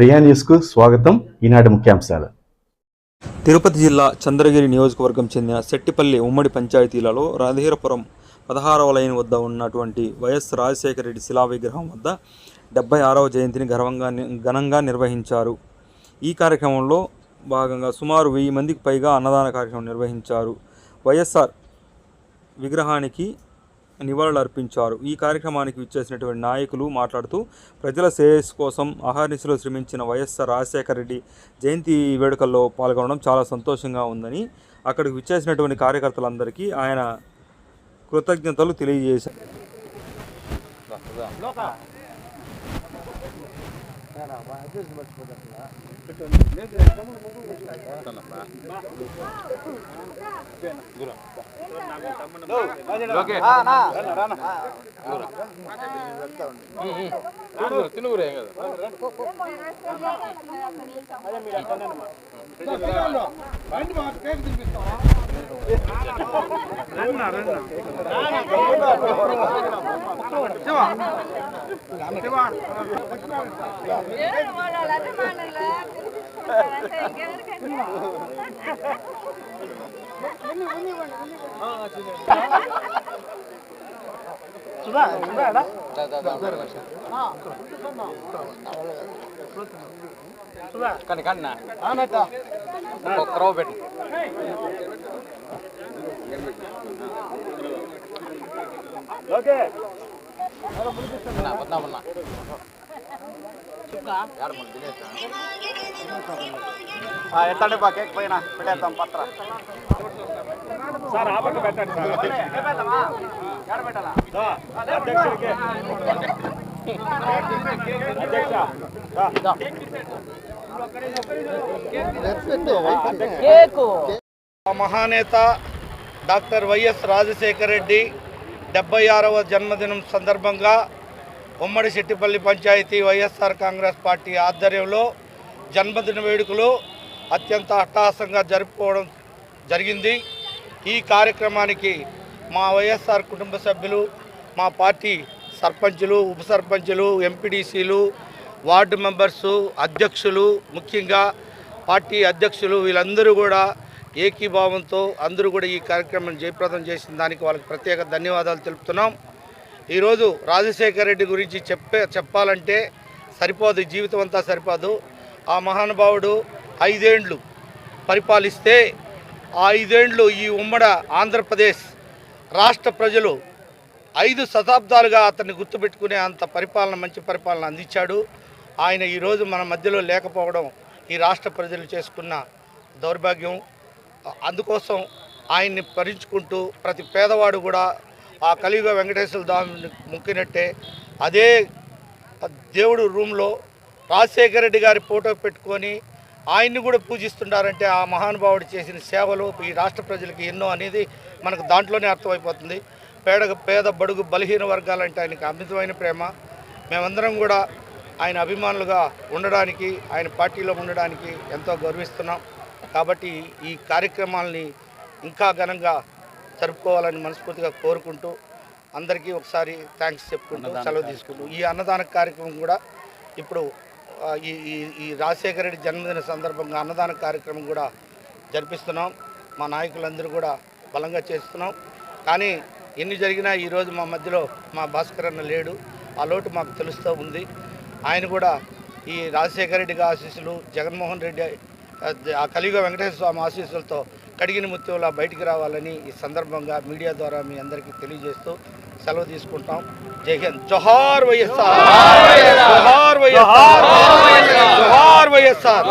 ప్రియా న్యూస్కు స్వాగతం. ఈనాటి ముఖ్యాంశాలు. తిరుపతి జిల్లా చంద్రగిరి నియోజకవర్గం చెందిన సెట్టిపల్లి ఉమ్మడి పంచాయతీలలో రాధీరపురం పదహారవ లైన్ వద్ద ఉన్నటువంటి వైఎస్ రాజశేఖర రెడ్డి శిలా విగ్రహం వద్ద డెబ్బై ఆరవ జయంతిని గర్వంగా ని- ఘనంగా నిర్వహించారు. ఈ కార్యక్రమంలో భాగంగా సుమారు వెయ్యి మందికి పైగా అన్నదాన కార్యక్రమం నిర్వహించారు. వైఎస్ఆర్ విగ్రహానికి నివాళులు అర్పించారు. ఈ కార్యక్రమానికి విచ్చేసినటువంటి నాయకులు మాట్లాడుతూ ప్రజల శ్రేయస్సు కోసం అహర్నిశలో శ్రమించిన వైఎస్ఆర్ రాజశేఖర రెడ్డి జయంతి వేడుకల్లో పాల్గొనడం చాలా సంతోషంగా ఉందని అక్కడికి విచ్చేసినటువంటి కార్యకర్తలందరికీ ఆయన కృతజ్ఞతలు తెలియజేశారు. ఏడు వాళ్ళ అభిమానులు ఇంకెవరికైనా కానీ కానీ ఒక్క రవ్వ పెట్టు నా, వద్దా, వద్దా. ఆ? ఎత్తండి బా కేక్ పైన పెట్టేద్దాం పత్ర. మా మహానేత డాక్టర్ వైఎస్ రాజశేఖర రెడ్డి డెబ్బై ఆరవ జన్మదినం సందర్భంగా ఉమ్మడి Settipalli panchayat YSR Congress party ఆధ్వర్యంలో జన్మదిన వేడుకలు అత్యంత అట్టహాసంగా జరుపుకోవడం జరిగింది. ఈ కార్యక్రమానికి మా వైఎస్ఆర్ కుటుంబ సభ్యులు మా పార్టీ సర్పంచులు ఉప సర్పంచులు ఎంపీడీసీలు వార్డు మెంబర్సు అధ్యక్షులు ముఖ్యంగా పార్టీ అధ్యక్షులు వీళ్ళందరూ కూడా ఏకీభావంతో అందరూ కూడా ఈ కార్యక్రమం జయప్రదం చేసిన దానికి వాళ్ళకి ప్రత్యేక ధన్యవాదాలు తెలుపుతున్నాం. ఈరోజు రాజశేఖర రెడ్డి గురించి చెప్పే చెప్పాలంటే సరిపోదు జీవితం అంతా సరిపోదు. ఆ మహానుభావుడు ఐదేండ్లు పరిపాలిస్తే ఆ ఐదేండ్లు ఈ ఉమ్మడ ఆంధ్రప్రదేశ్ రాష్ట్ర ప్రజలు ఐదు శతాబ్దాలుగా అతన్ని గుర్తుపెట్టుకునే అంత పరిపాలన మంచి పరిపాలన అందించాడు. ఆయన ఈరోజు మన మధ్యలో లేకపోవడం ఈ రాష్ట్ర ప్రజలు చేసుకున్న దౌర్భాగ్యం. అందుకోసం ఆయన్ని భరించుకుంటూ ప్రతి పేదవాడు కూడా ఆ కలియుగ వెంకటేశ్వర దాన్ని ముక్కినట్టే. అదే దేవుడు రూమ్లో రాజశేఖర రెడ్డి గారి ఫోటో పెట్టుకొని ఆయన్ని కూడా పూజిస్తుంటారంటే ఆ మహానుభావుడు చేసిన సేవలు ఈ రాష్ట్ర ప్రజలకి ఎన్నో అనేది మనకు దాంట్లోనే అర్థమైపోతుంది. పేద పేద బడుగు బలహీన వర్గాలంటే ఆయనకి అమితమైన ప్రేమ. మేమందరం కూడా ఆయన అభిమానులుగా ఉండడానికి ఆయన పార్టీలో ఉండడానికి ఎంతో గర్విస్తున్నాం. కాబట్టి ఈ కార్యక్రమాలని ఇంకా ఘనంగా జరుపుకోవాలని మనస్ఫూర్తిగా కోరుకుంటూ అందరికీ ఒకసారి థ్యాంక్స్ చెప్పుకుంటూ సెలవు తీసుకుంటూ ఈ అన్నదాన కార్యక్రమం కూడా ఇప్పుడు ఈ ఈ ఈ రాజశేఖర రెడ్డి జన్మదిన సందర్భంగా అన్నదాన కార్యక్రమం కూడా జరిపిస్తున్నాం. మా నాయకులందరూ కూడా బలంగా చేస్తున్నాం. కానీ ఎన్ని జరిగినా ఈరోజు మా మధ్యలో మా భాస్కర్ అన్న లేడు. ఆ లోటు మాకు తెలుస్తూ ఉంది. ఆయన కూడా ఈ రాజశేఖర రెడ్డి ఆశీస్సులు జగన్మోహన్ రెడ్డి ఆ, ఆ కలియుగ వెంకటేశ్వర స్వామి ఆశీస్సులతో కడిగిన ముత్యంలా బయటికి రావాలని ఈ సందర్భంగా మీడియా ద్వారా మీ అందరికీ తెలియజేస్తూ సెలవు తీసుకుంటాం. జై హింద్. జోహార్ వైఎస్ఆర్. జోహార్ వైఎస్ఆర్. జోహార్ వైఎస్ఆర్.